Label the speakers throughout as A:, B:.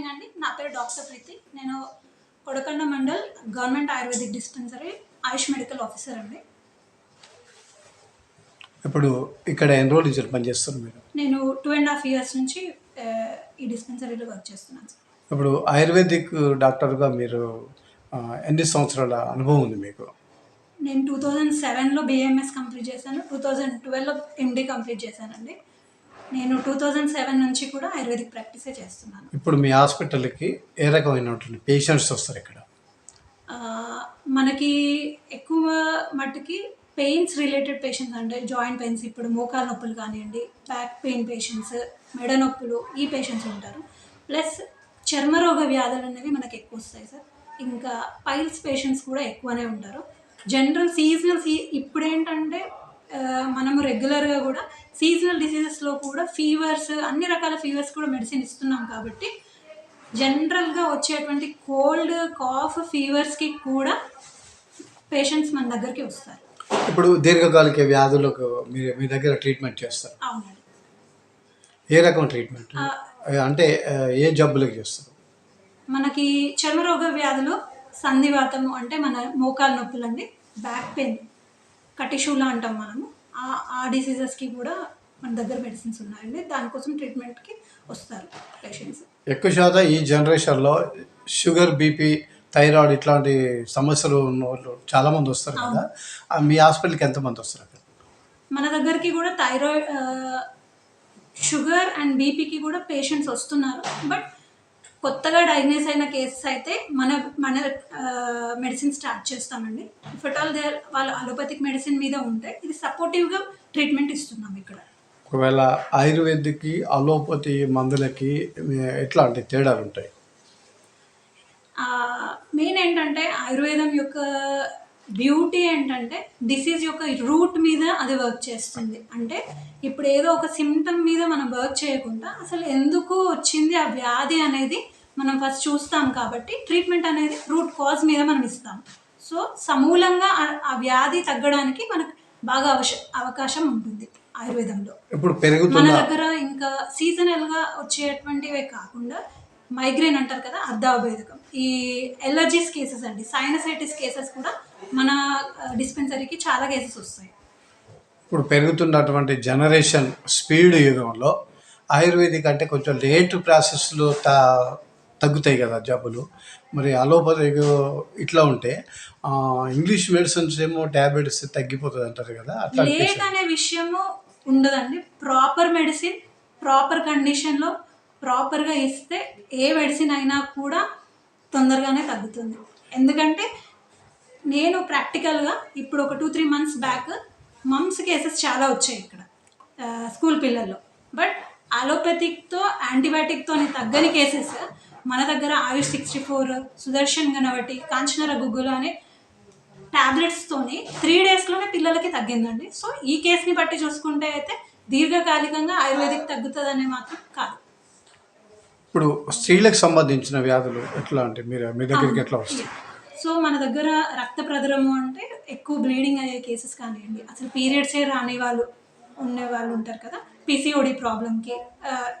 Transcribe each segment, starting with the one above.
A: Morning అండి నా పేరు డాక్టర్ ప్రీతి. నేను Kodakonda mandal government ayurvedic dispensary AYUSH medical officer అండి.
B: ఇప్పుడు ఇక్కడ ఎన్ని రోజులు నుంచి పనిచేస్తారు మీరు?
A: నేను టూ అండ్ హాఫ్ ఇయర్స్ నుంచి ఈ డిస్పెన్సరీలో వర్క్ చేస్తున్నాను సార్.
B: ఇప్పుడు ఆయుర్వేదిక్ డాక్టర్గా మీరు ఎన్ని సంవత్సరాల అనుభవం ఉంది మీకు?
A: నేను టూ థౌజండ్ సెవెన్లో బిఎంఎస్ కంప్లీట్ చేశాను. టూ థౌజండ్ ట్వెల్వ్లో ఎండి కంప్లీట్ చేశానండి. నేను టూ థౌజండ్ సెవెన్ నుంచి కూడా ఆయుర్వేదిక్ ప్రాక్టీసే చేస్తున్నాను.
B: ఇప్పుడు మీ హాస్పిటల్కి ఏ రకమైనటువంటి పేషెంట్స్ వస్తారు ఇక్కడ?
A: మనకి ఎక్కువ మట్టుకి పెయిన్స్ రిలేటెడ్ పేషెంట్స్ అంటే జాయింట్ పెయిన్స్ ఇప్పుడు మోకాలు నొప్పులు కానివ్వండి బ్యాక్ పెయిన్ పేషెంట్స్ మెడ నొప్పులు ఈ పేషెంట్స్ ఉంటారు. ప్లస్ చర్మరోగ వ్యాధులు అనేవి మనకి ఎక్కువ వస్తాయి సార్. ఇంకా పైల్స్ పేషెంట్స్ కూడా ఎక్కువనే ఉంటారు. జనరల్ సీజనల్ సీ ఇప్పుడు ఏంటంటే ఆ, మనము రెగ్యులర్గా కూడా సీజనల్ డిసీజెస్లో కూడా ఫీవర్స్ అన్ని రకాల ఫీవర్స్ కూడా మెడిసిన్ ఇస్తున్నాం కాబట్టి జనరల్గా వచ్చేటువంటి కోల్డ్ కాఫ్ ఫీవర్స్కి కూడా పేషెంట్స్ మన దగ్గరికి వస్తారు.
B: ఇప్పుడు దీర్ఘకాలిక వ్యాధులకు మీరు మీ దగ్గర ట్రీట్మెంట్ చేస్తారు.
A: అవునండి.
B: ఏ రకం ట్రీట్మెంట్ అంటే ఏ జబ్బులకు చేస్తారు?
A: మనకి చర్మరోగ వ్యాధులు సంధివాతము అంటే మన మోకాలు నొప్పులు అండి బ్యాక్ పెయిన్ కటిషూల అంటాం మనము. ఆ ఆ డిసీజెస్కి కూడా మన దగ్గర మెడిసిన్స్ ఉన్నాయండి. దానికోసం ట్రీట్మెంట్కి వస్తారు పేషెంట్స్
B: ఎక్కువ శాతం ఈ జనరేషన్లో షుగర్ బీపీ థైరాయిడ్ ఇట్లాంటి సమస్యలు ఉన్న వాళ్ళు చాలామంది వస్తారు కదా. మీ హాస్పిటల్కి ఎంతమంది వస్తారు అక్కడ?
A: మన దగ్గరికి కూడా థైరాయిడ్ షుగర్ అండ్ బీపీకి కూడా పేషెంట్స్ వస్తున్నారు. బట్ కొత్తగా డయాగ్నైజ్ అయిన కేసెస్ అయితే మన మన మెడిసిన్ స్టార్ట్ చేస్తామండి. ఇఫ్ అట్ ఆల్ దే వాళ్ళు అలోపతిక్ మెడిసిన్ మీద ఉంటే ఇది సపోర్టివ్గా ట్రీట్మెంట్ ఇస్తున్నాం ఇక్కడ.
B: ఒకవేళ ఆయుర్వేదిక్కి అలోపతి మందులకి ఎట్లాంటి తేడాలు ఉంటాయి
A: మెయిన్ ఏంటంటే ఆయుర్వేదం యొక్క బ్యూటీ ఏంటంటే డిసీజ్ యొక్క రూట్ మీద అది వర్క్ చేస్తుంది. అంటే ఇప్పుడు ఏదో ఒక సిమ్టమ్ మీద మనం వర్క్ చేయకుండా అసలు ఎందుకు వచ్చింది ఆ వ్యాధి అనేది మనం ఫస్ట్ చూస్తాం కాబట్టి ట్రీట్మెంట్ అనేది రూట్ కాజ్ మీద మనం ఇస్తాం. సో సమూలంగా ఆ- వ్యాధి తగ్గడానికి మనకు బాగా అవశ అవకాశం ఉంటుంది ఆయుర్వేదంలో.
B: ఇప్పుడు
A: మన దగ్గర ఇంకా సీజనల్గా వచ్చేటువంటివే కాకుండా మైగ్రేన్ అంటారు కదా అర్ధాభేదకం ఈ ఎలర్జీస్ కేసెస్ అండి సైనసైటిస్ కేసెస్ కూడా మన డిస్పెన్సరీకి చాలా కేసెస్ వస్తాయి.
B: ఇప్పుడు పెరుగుతున్నటువంటి జనరేషన్ స్పీడ్ యుగంలో ఆయుర్వేదిక్ అంటే కొంచెం లేట్ ప్రాసెస్లో తా తగ్గుతాయి కదా జబ్బులు. మరి అలోపతిక్ ఇట్లా ఉంటే ఇంగ్లీష్ మెడిసిన్స్ ఏమో ట్యాబ్లెట్స్ తగ్గిపోతుంది అంటారు కదా అట్లా
A: లేట్ అనే విషయము ఉండదండి. ప్రాపర్ మెడిసిన్ ప్రాపర్ కండిషన్లో ప్రాపర్గా ఇస్తే ఏ మెడిసిన్ అయినా కూడా తొందరగానే తగ్గుతుంది. ఎందుకంటే నేను ప్రాక్టికల్గా ఇప్పుడు ఒక two three months back mumps cases చాలా వచ్చాయి ఇక్కడ స్కూల్ పిల్లల్లో. బట్ అలోపతిక్తో యాంటీబయాటిక్తో తగ్గని కేసెస్ మన దగ్గర ఆయుష్ సిక్స్టీ ఫోర్ సుదర్శన్ గణవటి కాంచనర గుగ్గులు అనే టాబ్లెట్స్తోని త్రీ డేస్లోనే పిల్లలకి తగ్గిందండి. సో ఈ కేసుని బట్టి చూసుకుంటే అయితే దీర్ఘకాలికంగా ఆయుర్వేదిక్ తగ్గుతుందనే మాత్రం కాదు.
B: ఇప్పుడు స్త్రీలకు సంబంధించిన వ్యాధులు ఎట్లా అంటే మీరు మీ దగ్గరికి ఎట్లా వస్తాయి?
A: సో మన దగ్గర రక్త ప్రదరము అంటే ఎక్కువ బ్లీడింగ్ అయ్యే కేసెస్ కానివ్వండి. అసలు పీరియడ్సే రాని వాళ్ళు ఉండే వాళ్ళు ఉంటారు కదా పీసీఓడి ప్రాబ్లమ్కి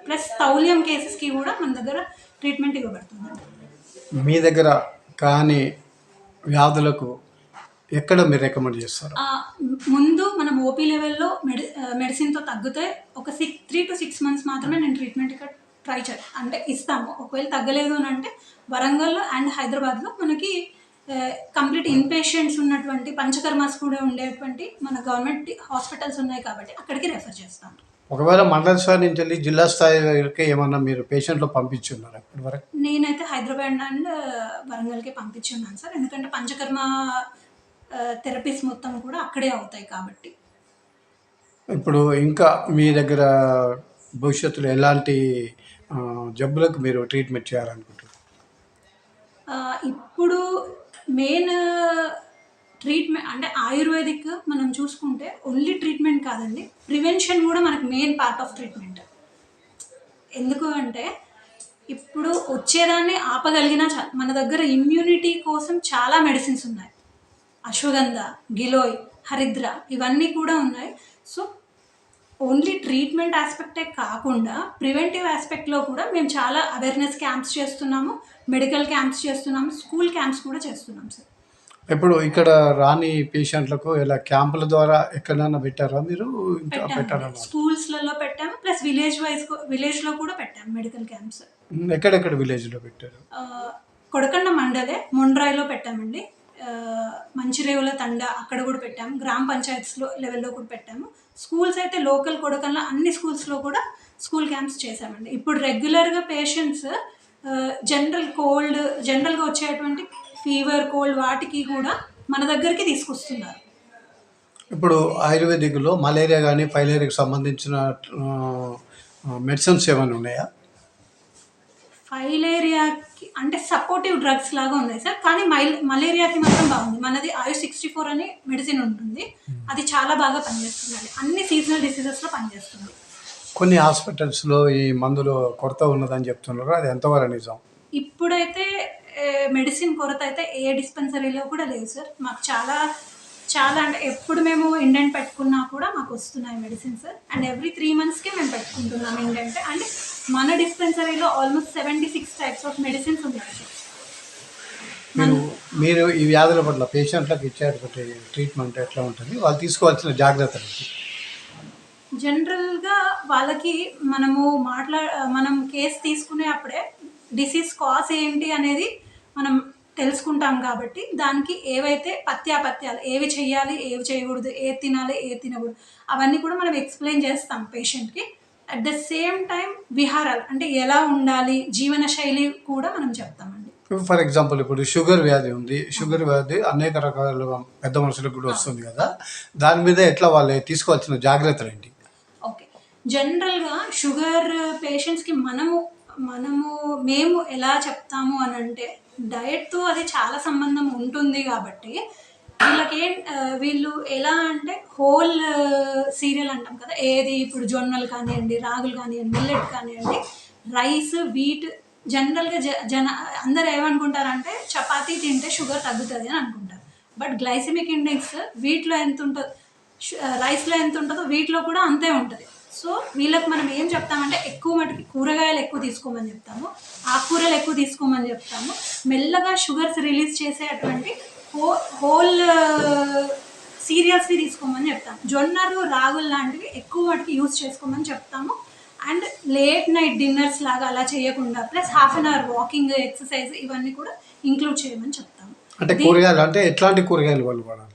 A: ప్లస్ తౌల్యం కేసెస్కి కూడా మన దగ్గర ట్రీట్మెంట్ ఇవ్వబడుతుందండి
B: మీ దగ్గర కాని వ్యాధులకు ఎక్కడ మీరు రికమెండ్ చేస్తారు?
A: ముందు మనం ఓపీ లెవెల్లో మెడి మెడిసిన్తో తగ్గితే ఒక six three to six months మాత్రమే నేను ట్రీట్మెంట్ ఇక్కడ ట్రై చే అంటే ఇస్తాము. ఒకవేళ తగ్గలేదు అని అంటే వరంగల్ అండ్ హైదరాబాద్లో మనకి కంప్లీట్ ఇన్పేషెంట్స్ ఉన్నటువంటి పంచకర్మాస్ కూడా ఉండేటువంటి మన గవర్నమెంట్ హాస్పిటల్స్ ఉన్నాయి కాబట్టి అక్కడికి రెఫర్ చేస్తాం.
B: ఒకవేళ మండల స్థాయి నుంచి వెళ్ళి జిల్లా స్థాయి వరకు ఏమన్నా మీరు పేషెంట్లు పంపించున్నారు ఇప్పటి వరకు?
A: నేనైతే హైదరాబాద్ అండ్ వరంగల్కి పంపించున్నాను సార్. ఎందుకంటే పంచకర్మ థెరపీస్ మొత్తం కూడా అక్కడే అవుతాయి కాబట్టి.
B: ఇప్పుడు ఇంకా మీ దగ్గర భవిష్యత్తులో ఎలాంటి జబ్బులకు మీరు ట్రీట్మెంట్ చేయాలనుకుంటున్నారు?
A: ఇప్పుడు మెయిన్ ట్రీట్మెంట్ అంటే ఆయుర్వేదిక్ మనం చూసుకుంటే ఓన్లీ ట్రీట్మెంట్ కాదండి ప్రివెన్షన్ కూడా మనకు మెయిన్ పార్ట్ ఆఫ్ ట్రీట్మెంట్. ఎందుకు అంటే ఇప్పుడు వచ్చేదాన్ని ఆపగలిగిన మన దగ్గర ఇమ్యూనిటీ కోసం చాలా మెడిసిన్స్ ఉన్నాయి. అశ్వగంధ గిలోయ్ హరిద్ర ఇవన్నీ కూడా ఉన్నాయి. సో ఓన్లీ ట్రీట్మెంట్ ఆస్పెక్టే కాకుండా ప్రివెంటివ్ ఆస్పెక్ట్లో కూడా మేము చాలా అవేర్నెస్ క్యాంప్స్ చేస్తున్నాము మెడికల్ క్యాంప్స్ చేస్తున్నాము స్కూల్ క్యాంప్స్ కూడా చేస్తున్నాం సార్.
B: ఇప్పుడు ఇక్కడ రాని పేషెంట్లకు ఇలా క్యాంపుల ద్వారా ఎక్కడైనా పెట్టారా మీరు? ఇంకా పెట్టారా
A: పెట్టాము స్కూల్స్లలో పెట్టాము ప్లస్ విలేజ్ వైజ్ విలేజ్లో కూడా పెట్టాము మెడికల్ క్యాంప్స్.
B: ఎక్కడెక్కడ విలేజ్లో పెట్టారు?
A: కొడకండ మండలే మొండ్రాయిలో పెట్టామండి. మంచిరేవుల తండ అక్కడ కూడా పెట్టాము. గ్రామ పంచాయత్స్లో లెవెల్లో కూడా పెట్టాము. స్కూల్స్ అయితే లోకల్ కొడకండ్ల అన్ని స్కూల్స్లో కూడా స్కూల్ క్యాంప్స్ చేశామండి. ఇప్పుడు రెగ్యులర్గా పేషెంట్స్ జనరల్ కోల్డ్ జనరల్గా వచ్చేటువంటి ఫీవర్ కోల్డ్ వాటికి కూడా మన దగ్గరికి తీసుకొస్తున్నారు.
B: ఇప్పుడు ఆయుర్వేదిక్లో మలేరియా కానీ ఫైలేరియాకి సంబంధించిన మెడిసిన్స్ ఏమైనా ఉన్నాయా?
A: ఫైలేరియాకి అంటే సపోర్టివ్ డ్రగ్స్ లాగా ఉన్నాయి సార్. కానీ మైల్ మలేరియాకి మాత్రం బాగుంది. మనది ఆయు సిక్స్టీ ఫోర్ అని మెడిసిన్ ఉంటుంది. అది చాలా బాగా పనిచేస్తుంది. అన్ని సీజనల్ డిసీజెస్లో పనిచేస్తుంది.
B: కొన్ని హాస్పిటల్స్లో ఈ మందులు కొరత ఉన్నదని చెప్తున్నారు. అది ఎంతవరకు నిజం?
A: ఇప్పుడైతే మెడిసిన్ కొరత అయితే ఏ డిస్పెన్సరీలో కూడా లేదు సార్. మాకు చాలా చాలా అంటే ఎప్పుడు మేము ఇండెంట్ పెట్టుకున్నా కూడా మాకు వస్తున్నాయి మెడిసిన్స్ అండ్ ఎవ్రీ త్రీ మంత్స్కి మేము పెట్టుకుంటున్నాం ఇండెంట్ అండ్ మన డిస్పెన్సరీలో almost seventy six types of medicines ఉన్నాయి.
B: మీరు మీరు ఈ వ్యాధుల పట్ల పేషెంట్లకు ఇచ్చేటువంటి ట్రీట్మెంట్ ఎట్లా ఉంటుంది? వాళ్ళు తీసుకోవాల్సిన జాగ్రత్తలు?
A: జనరల్గా వాళ్ళకి మనము మాట్లా మనం కేసు తీసుకునే అప్పుడే డిసీజ్ కాజ్ ఏంటి అనేది మనం తెలుసుకుంటాం కాబట్టి దానికి ఏవైతే పత్యాపత్యాలు ఏవి చేయాలి ఏవి చేయకూడదు ఏ తినాలి ఏ తినకూడదు అవన్నీ కూడా మనం ఎక్స్ప్లెయిన్ చేస్తాం పేషెంట్కి అట్ ద సేమ్ టైం విహారాలు అంటే ఎలా ఉండాలి? జీవన శైలి కూడా మనం చెప్తామండి.
B: ఫర్ ఎగ్జాంపుల్ ఇప్పుడు షుగర్ వ్యాధి ఉంది. షుగర్ వ్యాధి అనేక రకాల పెద్ద మనుషులకు కూడా వస్తుంది కదా. దాని మీద ఎట్లా వాళ్ళు తీసుకోవాల్సిన జాగ్రత్తలు ఏంటి?
A: ఓకే జనరల్గా షుగర్ పేషెంట్స్కి మనము మనము మేము ఎలా చెప్తాము అని అంటే డయట్తో అది చాలా సంబంధం ఉంటుంది కాబట్టి వీళ్ళకి ఏం వీళ్ళు ఎలా అంటే హోల్ సీరియల్ అంటాం కదా ఏది ఇప్పుడు జొన్నలు కానివ్వండి రాగులు కానివ్వండి మిల్లెట్ కానివ్వండి రైస్ వీట్ జనరల్గా జ జన అందరు ఏమనుకుంటారంటే చపాతీ తింటే షుగర్ తగ్గుతుంది అని అనుకుంటారు. బట్ గ్లైసెమిక్ ఇండెక్స్ వీటిలో ఎంత ఉంటుందో షు- రైస్లో ఎంత ఉంటుందో వీటిలో కూడా అంతే ఉంటుంది. సో వీళ్ళకి మనం ఏం చెప్తామంటే ఎక్కువ మటుకి కూరగాయలు ఎక్కువ తీసుకోమని చెప్తాము ఆకుకూరలు ఎక్కువ తీసుకోమని చెప్తాము. మెల్లగా షుగర్స్ రిలీజ్ చేసేటువంటి హో హోల్ సీరియల్స్ని తీసుకోమని చెప్తాము జొన్నలు రాగులు లాంటివి ఎక్కువ మటుకి యూస్ చేసుకోమని చెప్తాము. అండ్ లేట్ నైట్ డిన్నర్స్ లాగా అలా చేయకుండా plus half an hour walking exercise ఇవన్నీ కూడా ఇంక్లూడ్ చేయమని చెప్తాము.
B: అంటే కూరగాయలు అంటే ఎట్లాంటి కూరగాయలు వాళ్ళు వాడాలి?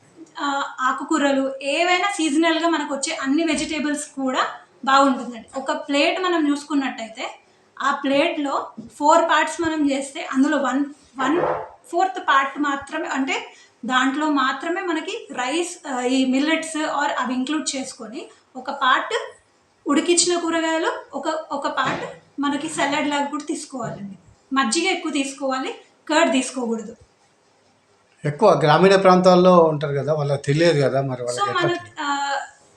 A: ఆకుకూరలు ఏవైనా సీజనల్గా మనకు వచ్చే అన్ని వెజిటేబుల్స్ కూడా బాగుంటుందండి. ఒక ప్లేట్ మనం చూసుకున్నట్టయితే ఆ ప్లేట్లో ఫోర్ పార్ట్స్ మనం చేస్తే అందులో వన్ వన్ ఫోర్త్ పార్ట్ మాత్రమే అంటే దాంట్లో మాత్రమే మనకి రైస్ ఈ మిల్లెట్స్ ఆర్ అవి ఇంక్లూడ్ చేసుకొని ఒక పార్ట్ ఉడికించిన కూరగాయలు ఒక ఒక పార్ట్ మనకి సలాడ్ లాగా కూడా తీసుకోవాలండి. మజ్జిగ ఎక్కువ తీసుకోవాలి కర్డ్ తీసుకోకూడదు.
B: ఎక్కువ గ్రామీణ ప్రాంతాల్లో ఉంటారు కదా వాళ్ళకి తెలియదు కదా మరి
A: సో మన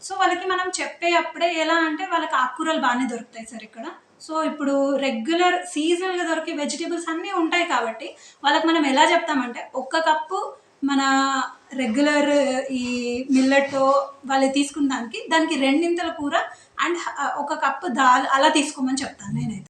A: సో వాళ్ళకి మనం చెప్పే అప్పుడే ఎలా అంటే వాళ్ళకి ఆకుకూరలు బాగానే దొరుకుతాయి సార్ ఇక్కడ. సో ఇప్పుడు రెగ్యులర్ సీజనల్గా దొరికే వెజిటేబుల్స్ అన్నీ ఉంటాయి కాబట్టి వాళ్ళకి మనం ఎలా చెప్తామంటే ఒక్క కప్పు మన రెగ్యులర్ ఈ మిల్లెట్ వాళ్ళు తీసుకున్న దానికి దానికి రెండింతల కూర అండ్ ఒక కప్పు దాల్ అలా తీసుకోమని చెప్తాను నేనైతే.